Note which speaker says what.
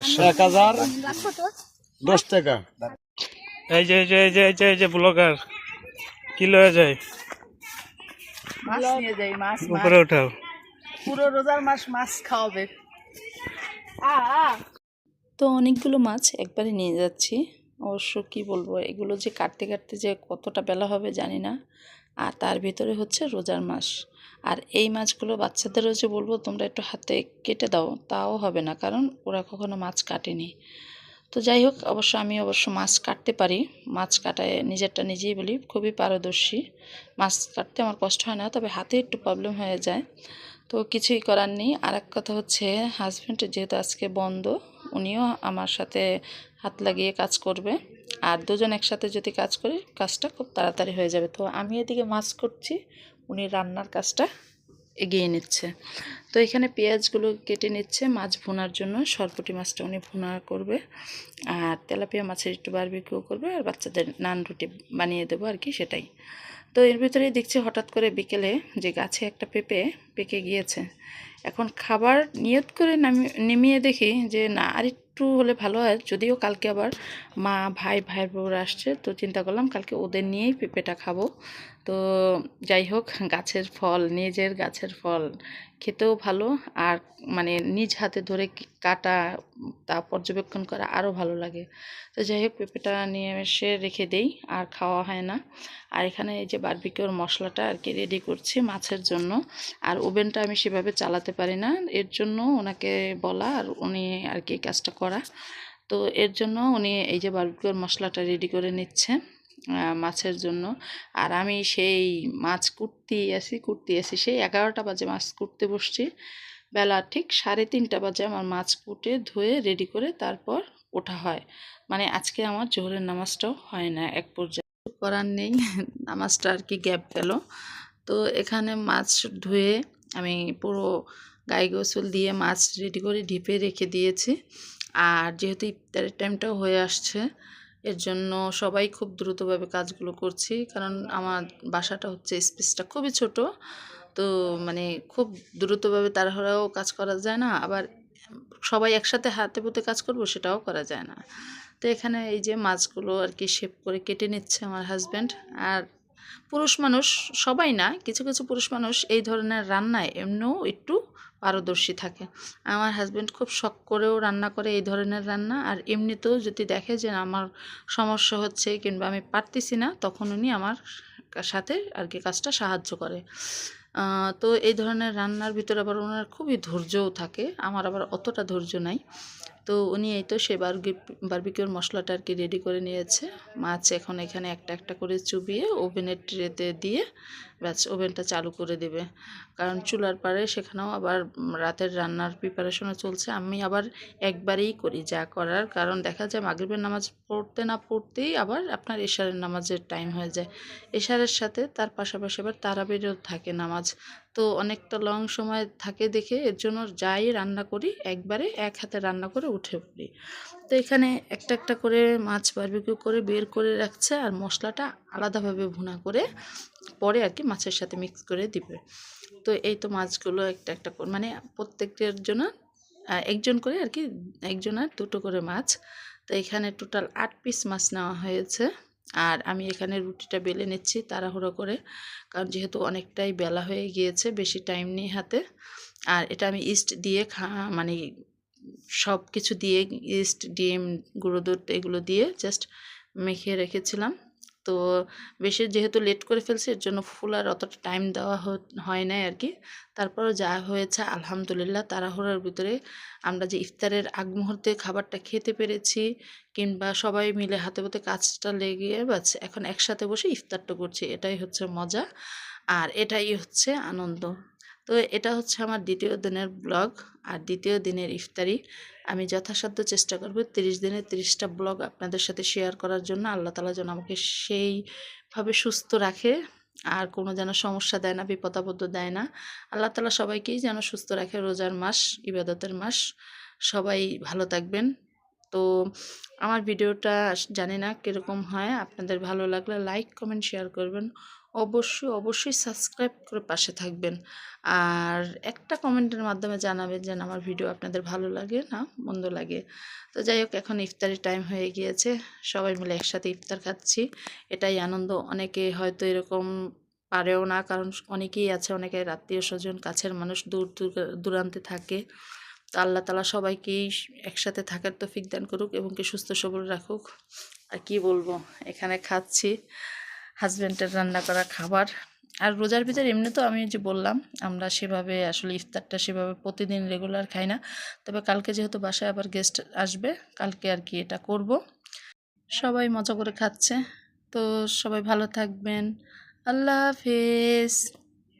Speaker 1: এক হাজার দশ টাকা।
Speaker 2: এই যে এই যে এই যে এই যে এই যে ব্লগার কি লয়ে যায়?
Speaker 3: মাছ নিয়ে যাই মাছ মাছ।
Speaker 2: উপরে উঠাও।
Speaker 3: পুরো রোজার মাস মাছ খাওয়াবে। আ আ।
Speaker 4: তো অনেকগুলো মাছ একবারে নিয়ে যাচ্ছি। অবশ্য কি বলব এগুলো যে কাটতে কাটতে যে কতটা বেলা হবে জানি না। আর তার ভিতরে হচ্ছে রোজার মাস। আর এই মাছগুলো বাচ্চাদেরও যে বলব, তোমরা একটু হাতে কেটে দাও, তাও হবে না, কারণ ওরা কখনো মাছ কাটেনি। তো যাই হোক, অবশ্য আমি অবশ্য মাছ কাটতে পারি। মাছ কাটায় নিজেরটা নিজেই বলি, খুবই পারদর্শী। মাছ কাটতে আমার কষ্ট হয় না, তবে হাতে একটু প্রবলেম হয়ে যায়। তো কিছুই করার নেই। আর এক কথা হচ্ছে হাজব্যান্ড যেহেতু আজকে বন্ধ, উনিও আমার সাথে হাত লাগিয়ে কাজ করবে। আর দুজন একসাথে যদি কাজ করি, কাজটা খুব তাড়াতাড়ি হয়ে যাবে। তো আমি এদিকে মাছ করছি উনি রান্নার কাজটা এগিয়ে নিচ্ছে। তো এখানে পেঁয়াজগুলো কেটে নিচ্ছে, মাছ ভুনার জন্য, সরপুটি মাছটা উনি ভুনা করবে। আর তেলাপিয়া মাছের একটু বারবিকিউ করবে, আর বাচ্চাদের নান রুটি বানিয়ে দেবো আর কি সেটাই। তো এর ভিতরেই দেখছি হঠাৎ করে বিকেলে যে গাছে একটা পেঁপে পেকে গিয়েছে। এখন খাবার নিয়ত করে নেমিয়ে দেখি যে না, আর একটু হলে ভালো হয়। যদিও কালকে আবার মা, ভাই ভাই বউরা আসছে, তো চিন্তা করলাম কালকে ওদের নিয়েই পেঁপেটা খাব। তো যাই হোক, গাছের ফল, নিজের গাছের ফল খেতেও ভালো। আর মানে নিজ হাতে ধরে কাটা, তা পর্যবেক্ষণ করা আরও ভালো লাগে। তো যাই হোক, পেঁপেটা নিয়ে এসে রেখে দেই, আর খাওয়া হয় না। আর এখানে এই যে বারবিকিউর মশলাটা আর কি রেডি করছি মাছের জন্য। আর ওভেনটা আমি সেভাবে চালাতে পারি না। এর জন্য ওনাকে বলা আর উনি আর কি কাজটা করা। তো এর জন্য উনি এই যে বারবিকিউর মশলাটা রেডি করে নিচ্ছে। মাছের জন্য। আর আমি সেই মাছ কুটতে আসি কুটতে আসি, সেই এগারোটা বাজে মাছ কুটতে বসছি। বেলা ঠিক সাড়ে তিনটা বাজে আমার মাছ কুটে, ধুয়ে রেডি করে তারপর ওঠা হয়। মানে আজকে আমার জোহরের নামাজটাও হয় না, এক পর্যায়ে। করার নেই, নামাজটা আর কি গ্যাপ গেল। তো এখানে মাছ ধুয়ে আমি পুরো গায়ে গোসল দিয়ে মাছ রেডি করে ডিপে রেখে দিয়েছি। আর যেহেতু ইফতারের টাইমটাও হয়ে আসছে এর জন্য সবাই খুব দ্রুতভাবে কাজগুলো করছি। কারণ আমার বাসাটা হচ্ছে স্পেসটা খুবই ছোট। তো মানে খুব দ্রুতভাবে তাড়াহুড়াও কাজ করা যায় না। আবার সবাই একসাথে হাতে পুঁতে কাজ করব সেটাও করা যায় না। তো এখানে এই যে মাছগুলো আর কি শেপ করে কেটে নিচ্ছে আমার হাজব্যান্ড আর পুরুষ মানুষ সবাই না, কিছু কিছু পুরুষ মানুষ এই ধরনের রান্নায় এমনিও একটু পারদর্শী থাকে। আমার হাজব্যান্ড খুব শখ করেও রান্না করে এই ধরনের রান্না। আর এমনিতেও যদি দেখে যে আমার সমস্যা হচ্ছে কিংবা আমি পারতেছি না, তখন উনি আমার সাথে আর কি কাজটা সাহায্য করে। তো এই ধরনের রান্নার ভিতরে আবার ওনার খুবই ধৈর্যও থাকে। আমার আবার অতটা ধৈর্য নাই। তো উনি এই তো সে বার্বিকিউর মশলাটা আর কি রেডি করে নিয়েছে। মাছ এখন এখানে একটা একটা করে চুবিয়ে ওভেনের ট্রেতে দিয়ে ব্যাস ওভেনটা চালু করে দেবে। কারণ চুলার পাড়ে সেখানেও আবার রাতের রান্নার প্রিপারেশনও চলছে। আমি আবার একবারেই করি যা করার। কারণ দেখা যায় মাগরিবের নামাজ পড়তে না পড়তেই আবার আপনার এশারের নামাজের টাইম হয়ে যায়। এশারের সাথে তার পাশাপাশি আবার তারাবিরও থাকে নামাজ। তো অনেকটা লং সময় থাকে দেখে এর জন্য যাই রান্না করি, একবারে এক হাতে রান্না করে উঠে পড়ি। তো এখানে একটা একটা করে মাছ বারবিকিউ করে বের করে রাখছে আর মশলাটা আলাদাভাবে ভুনা করে পরে আর কি মাছের সাথে মিক্স করে দিবে। তো এই তো মাছগুলো একটা একটা করে মানে প্রত্যেকটার জন্য একজন করে আর কি একজনের দুটো করে মাছ। তো এখানে টোটাল আট পিস মাছ নেওয়া হয়েছে আর আমি এখানে রুটিটা বেলে নিচ্ছি তাড়াহুড়ো করে, কারণ যেহেতু অনেকটাই বেলা হয়ে গিয়েছে, বেশি টাইম নেই হাতে। আর এটা আমি ইস্ট দিয়ে খা মানে সব কিছু দিয়ে ইস্ট ডিম গুঁড়ো দুধ এগুলো দিয়ে জাস্ট মেখে রেখেছিলাম। তো বেশি যেহেতু লেট করে ফেলছি, এর জন্য ফুল আর অতটা টাইম দেওয়া হয় নাই আর কি তারপরও যা হয়েছে, আলহামদুলিল্লাহ, তাড়াহুড়োর ভিতরে আমরা যে ইফতারের আগ মুহূর্তে খাবারটা খেতে পেরেছি কিংবা সবাই মিলে হাতে হাতে কাজটা লেগে বাস, এখন একসাথে বসে ইফতারটা করছি, এটাই হচ্ছে মজা। আর এটাই হচ্ছে আনন্দ। তো এটা হচ্ছে আমার দ্বিতীয় দিনের ব্লগ। আর দ্বিতীয় দিনের ইফতারি আমি যথাসাধ্য চেষ্টা করব তিরিশ দিনের তিরিশটা ব্লগ আপনাদের সাথে শেয়ার করার জন্য। আল্লাহ তালা যেন আমাকে সেইভাবে সুস্থ রাখে, আর কোনো যেন সমস্যা দেয় না বিপদাবদ্ধ দেয় না। আল্লাহ তালা সবাইকেই যেন সুস্থ রাখে রোজার মাস, ইবাদতের মাস। সবাই ভালো থাকবেন। তো আমার ভিডিওটা জানি না কীরকম হয়। আপনাদের ভালো লাগলে লাইক কমেন্ট শেয়ার করবেন। অবশ্যই অবশ্যই সাবস্ক্রাইব করে পাশে থাকবেন। আর একটা কমেন্টের মাধ্যমে জানাবেন যেন আমার ভিডিও আপনাদের ভালো লাগে, না মন্দ লাগে। তো যাই হোক, এখন ইফতারের টাইম হয়ে গিয়েছে। সবাই মিলে একসাথে ইফতার খাচ্ছি। এটাই আনন্দ। অনেকে হয়তো এরকম পারেও না, কারণ অনেকেই আছে, অনেকে আত্মীয় স্বজন, কাছের মানুষ দূর দূর, দূরান্তে থাকে। তো আল্লাহ তালা সবাইকেই একসাথে থাকার তৌফিক দান করুক এবং কি সুস্থ সবল রাখুক। আর কি বলব? এখানে খাচ্ছি। হাজব্যান্ডের রান্না করা খাবার। আর রোজার ভিতরে এমনি তো আমি যে বললাম, আমরা সেভাবে আসলে ইফতারটা সেভাবে প্রতিদিন রেগুলার খাই না। তবে কালকে যেহেতু বাসায় আবার গেস্ট আসবে, কালকে আর কি এটা করব। সবাই মজা করে খাচ্ছে। তো সবাই ভালো থাকবেন। আল্লাহ হাফেজ।